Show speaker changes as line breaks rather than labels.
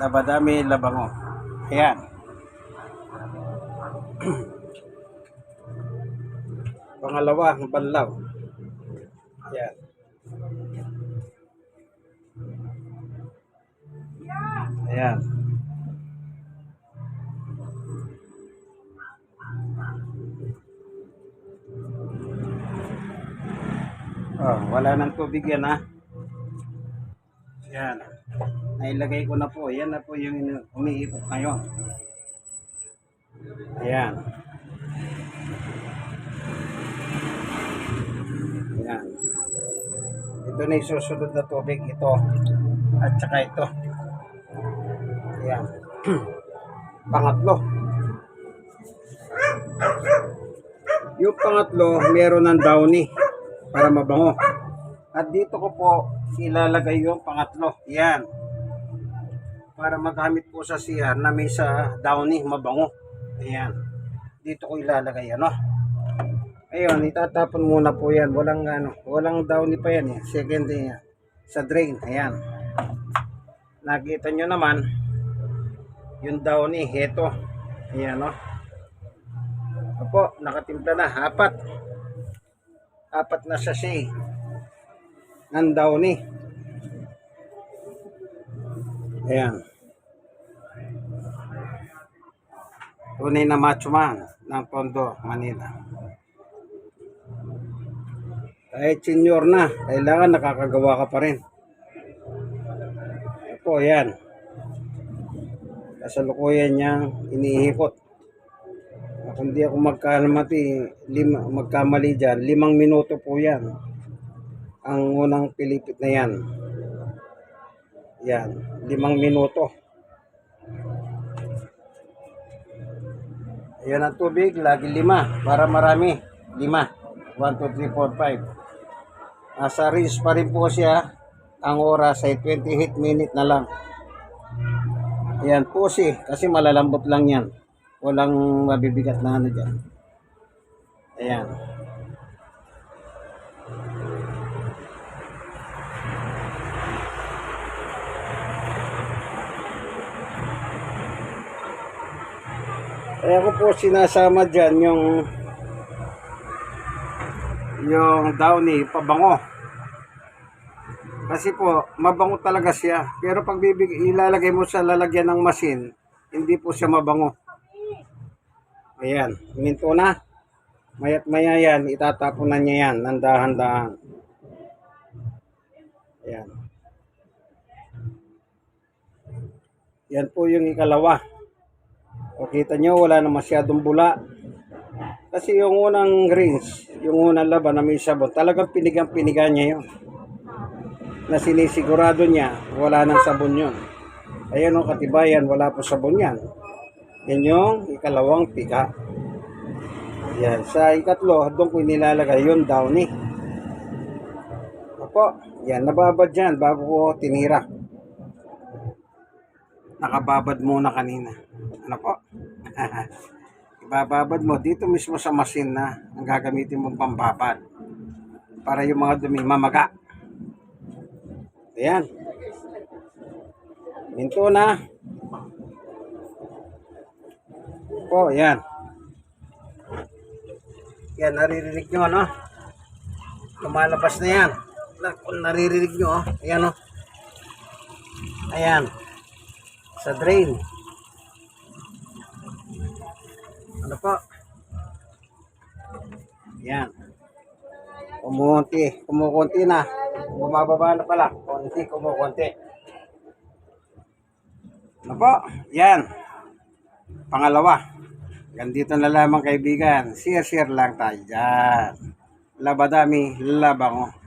Labadami labango. Ayan. Pangalawa, ang banlaw. Ayan. Ayan. Oh, wala nang tubig yan ha. Yan. Nailagay ko na po. Yan na po yung umiipot ngayon. Ayan. Ayan. Ito na yung susunod na tubig. Ito. At saka ito. Ayan. Pangatlo. Yung pangatlo, meron ng downy para mabango. At dito ko po ilalagay yung pangatlo. Yan. Para magamit po sa CR na may sa downy mabango. Ayan. Dito ko ilalagay ano. Ayun, itatapon muna po yan. Walang ano, walang downy pa yan eh. Second yan. Sa drain. Ayan. Nakita nyo naman yung downy. Heto. Ayan no. Opo, nakatimpla na. Apat. Apat na sachet ng downy. Ayan. Tunay na macho man ng Tondo, Manila. Kahit senior na, kailangan nakakagawa ka pa rin. Ito, yan. Kasalukuyan niyang inihikot. Kung di ako magkamali, lima, magkamali dyan, limang minuto po yan. Ang unang pilipit na yan. Yan, limang minuto. Ayan ang tubig, lagi lima. Para marami, lima. 1, 2, 3, 4, 5. Nasa pa rin po siya. Ang oras ay 28 minute na lang. Ayan po si, kasi malalambot lang yan. Walang mabibigat na ano dyan. Ayan. Kaya ko po sinasama dyan yung yung downy, pabango. Kasi po, mabango talaga siya. Pero pag bibig, ilalagay mo sa lalagyan ng masin, hindi po siya mabango. Ayan, minto na. Mayat maya yan, itatapon na niya yan, ng dahan-dahan. Ayan. Yan po yung ikalawa. O kita nyo, wala na masyadong bula. Kasi yung unang rinse, yung unang laban na may sabon, talagang pinigang-piniga niya yun. Na sinisigurado niya, wala nang sabon yun. Ayan o katibayan, wala po sabon yan. Yan yung ikalawang pika. Yan. Sa ikatlo, doon ko nilalagay yung downy. Opo, yan, nababad dyan bago ko tinira. Nakababad muna kanina. Ano po? Ibababad mo dito mismo sa machine na ang gagamitin mong pambabad. Para yung mga dumi mamaga. Ayan. Minto na. Po, yan. Yan, naririnig nyo, ano? Lumalabas na yan. Naririnig nyo, oh. Ayan, oh. Ayan. Sa drain. Ano po? Yan. Kumunti. Kumukunti na. Bumababa na pala. Kunti, kumukunti. Ano po? Yan. Pangalawa. Gandito na lamang kaibigan. Share-share lang tayo dyan. Labadami, labango.